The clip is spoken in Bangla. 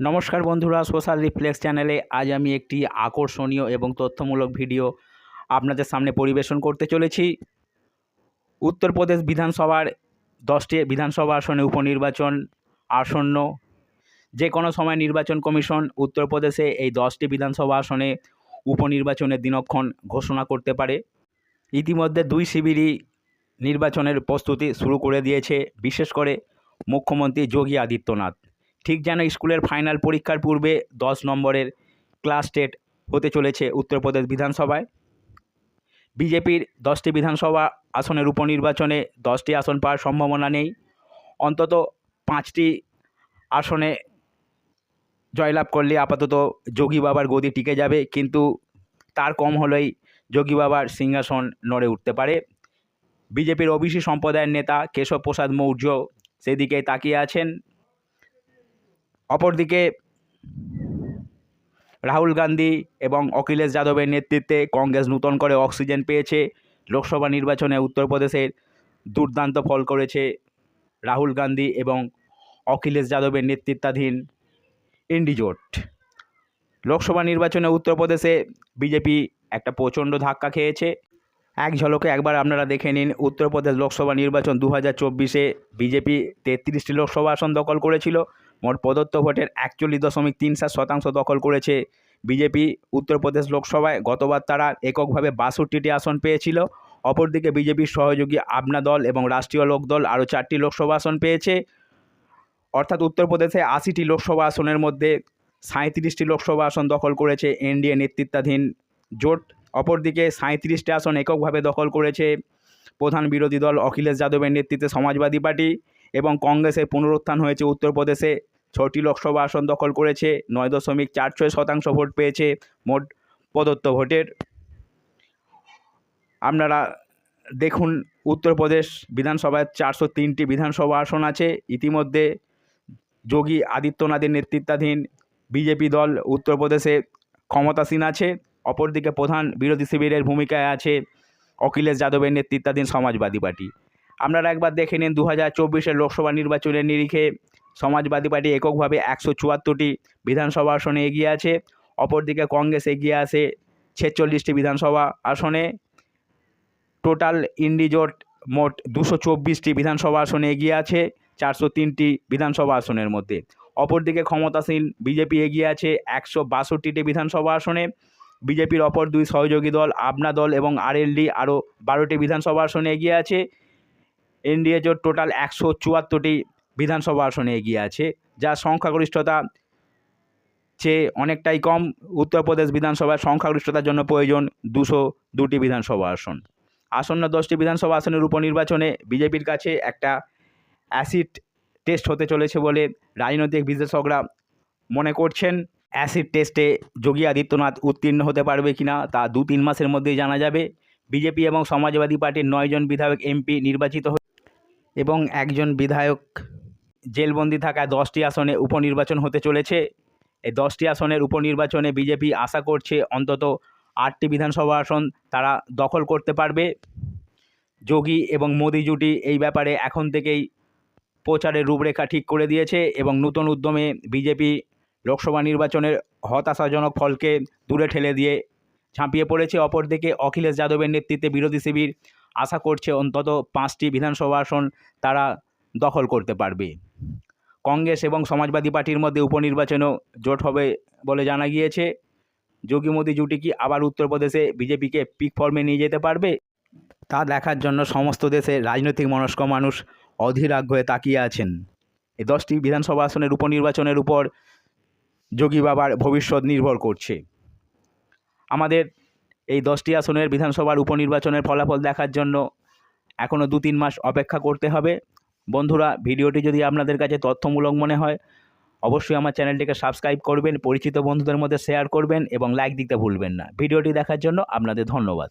নমস্কার বন্ধুরা, সোশ্যাল রিফ্লেক্স চ্যানেলে আজ আমি একটি আকর্ষণীয় এবং তথ্যমূলক ভিডিও আপনাদের সামনে পরিবেশন করতে চলেছি। উত্তরপ্রদেশ বিধানসভার দশটি বিধানসভা আসনে উপনির্বাচন আসন্ন। যে কোনো সময় নির্বাচন কমিশন উত্তরপ্রদেশে এই দশটি বিধানসভা আসনে উপনির্বাচনের দিনক্ষণ ঘোষণা করতে পারে। ইতিমধ্যে দুই শিবিরই নির্বাচনের প্রস্তুতি শুরু করে দিয়েছে, বিশেষ করে মুখ্যমন্ত্রী যোগী আদিত্যনাথ। ঠিক যেন স্কুলের ফাইনাল পরীক্ষার পূর্বে দশ নম্বরের ক্লাস টেট হতে চলেছে উত্তরপ্রদেশ বিধানসভায়। বিজেপির দশটি বিধানসভা আসনের উপনির্বাচনে দশটি আসন পাওয়ার সম্ভাবনা নেই। অন্তত পাঁচটি আসনে জয়লাভ করলে আপাতত যোগী বাবার গদি টিকে যাবে, কিন্তু তার কম হলেই যোগী বাবার সিংহাসন নড়ে উঠতে পারে। বিজেপির ওবিসি সম্প্রদায়ের নেতা কেশব প্রসাদ মৌর্য সেদিকে তাকিয়ে আছেন। অপরদিকে রাহুল গান্ধী এবং অখিলেশ যাদবের নেতৃত্বে কংগ্রেস নূতন করে অক্সিজেন পেয়েছে। লোকসভা নির্বাচনে উত্তরপ্রদেশের দুর্দান্ত ফল করেছে রাহুল গান্ধী এবং অখিলেশ যাদবের নেতৃত্বাধীন ইন্ডিজোট। লোকসভা নির্বাচনে উত্তরপ্রদেশে বিজেপি একটা প্রচণ্ড ধাক্কা খেয়েছে। এক ঝলকে একবার আপনারা দেখে নিন, উত্তরপ্রদেশ লোকসভা নির্বাচন দু হাজার চব্বিশে বিজেপি তেত্রিশটি লোকসভা আসন দখল করেছিল। মোট প্রদত্ত ভোটের একচল্লিশ দশমিক তিন সাত শতাংশ দখল করেছে বিজেপি। উত্তরপ্রদেশ লোকসভায় গতবার তারা এককভাবে বাষট্টিটি আসন পেয়েছিল। অপরদিকে বিজেপির সহযোগী আপনা দল এবং রাষ্ট্রীয় লোকদল আরও চারটি লোকসভা আসন পেয়েছে। অর্থাৎ উত্তরপ্রদেশে আশিটি লোকসভা আসনের মধ্যে সাঁত্রিশটি লোকসভা আসন দখল করেছে এনডিএ নেতৃত্বাধীন জোট। অপরদিকে সাঁত্রিশটি আসন এককভাবে দখল করেছে প্রধান বিরোধী দল অখিলেশ যাদবের নেতৃত্বে সমাজবাদী পার্টি এবং কংগ্রেসের পুনরুত্থান হয়েছে উত্তরপ্রদেশে। ছটি লোকসভা আসন দখল করেছে, নয় দশমিক চার ছয় শতাংশ ভোট পেয়েছে মোট প্রদত্ত ভোটের। আপনারা দেখুন, উত্তরপ্রদেশ বিধানসভায় চারশো তিনটি বিধানসভা আসন আছে। ইতিমধ্যে যোগী আদিত্যনাথের নেতৃত্বাধীন বিজেপি দল উত্তরপ্রদেশে ক্ষমতাসীন আছে। অপরদিকে প্রধান বিরোধী শিবিরের ভূমিকায় আছে অখিলেশ যাদবের নেতৃত্বাধীন সমাজবাদী পার্টি। আপনারা একবার দেখে নিন দু হাজার চব্বিশের লোকসভা নির্বাচনের নিরিখে সমাজবাদী পার্টি এককভাবে একশো চুয়াত্তরটি বিধানসভা আসনে এগিয়ে আছে, অপরদিকে কংগ্রেস এগিয়ে আছে ছেচল্লিশটি বিধানসভা আসনে। টোটাল ইন্ডিজোট মোট দুশো চব্বিশটি বিধানসভা আসনে এগিয়ে আছে, চারশো তিনটি বিধানসভা আসনের মধ্যে। অপরদিকে ক্ষমতাসীন বিজেপি এগিয়ে আছে, একশো বাষট্টিটি বিধানসভা আসনে। বিজেপির অপর দুই সহযোগী দল আপনা দল এবং আরএলডি আরও বারোটি বিধানসভা আসনে এগিয়ে আছে। এনডিএ জোট টোটাল একশো চুয়াত্তরটি বিধানসভা আসনে এগিয়ে আছে যা সংখ্যাগরিষ্ঠতা চেয়ে অনেকটাই কম। উত্তরপ্রদেশ বিধানসভার সংখ্যাগরিষ্ঠতার জন্য প্রয়োজন দুশো দুটি বিধানসভা আসন। আসন্ন দশটি বিধানসভা আসনের উপনির্বাচনে বিজেপির কাছে একটা অ্যাসিড টেস্ট হতে চলেছে বলে রাজনৈতিক বিশেষজ্ঞরা মনে করছেন। অ্যাসিড টেস্টে যোগী আদিত্যনাথ উত্তীর্ণ হতে পারবে কিনা তা দু তিন মাসের মধ্যেই জানা যাবে। বিজেপি এবং সমাজবাদী পার্টির নয়জন বিধায়ক এমপি নির্বাচিত এবং একজন বিধায়ক জেলবন্দি থাকায় দশটি আসনে উপনির্বাচন হতে চলেছে। এই দশটি আসনের উপনির্বাচনে বিজেপি আশা করছে অন্তত আটটি বিধানসভা আসন তারা দখল করতে পারবে। যোগী এবং মোদি জুটি এই ব্যাপারে এখন থেকেই প্রচারের রূপরেখা ঠিক করে দিয়েছে এবং নতুন উদ্যমে বিজেপি লোকসভা নির্বাচনের হতাশাজনক ফলকে দূরে ঠেলে দিয়ে ঝাঁপিয়ে পড়েছে। অপরদিকে অখিলেশ যাদবের নেতৃত্বে বিরোধী শিবির আশা করছে অন্তত পাঁচটি বিধানসভা আসন তারা দখল করতে পারবে। কংগ্রেস এবং সমাজবাদী পার্টির মধ্যে উপনির্বাচনেও জোট হবে বলে জানা গিয়েছে। যোগী মোদী জুটি কি আবার উত্তরপ্রদেশে বিজেপিকে পিক ফর্মে নিয়ে যেতে পারবে? তা দেখার জন্য সমস্ত দেশে রাজনৈতিক মনস্ক মানুষ অধীর আগ্রহে তাকিয়ে আছেন। এই দশটি বিধানসভা আসনের উপনির্বাচনের উপর যোগী বাবার ভবিষ্যৎ নির্ভর করছে। আমাদের এই দশটি আসনের বিধানসভার উপনির্বাচনের ফলাফল দেখার জন্য এখনও দু তিন মাস অপেক্ষা করতে হবে। বন্ধুরা, ভিডিওটি যদি আপনাদের কাছে তথ্যমূলক মনে হয়, অবশ্যই আমার চ্যানেলটিকে সাবস্ক্রাইব করবেন, পরিচিত বন্ধুদের মধ্যে শেয়ার করবেন এবং লাইক দিতে ভুলবেন না। ভিডিওটি দেখার জন্য আপনাদের ধন্যবাদ।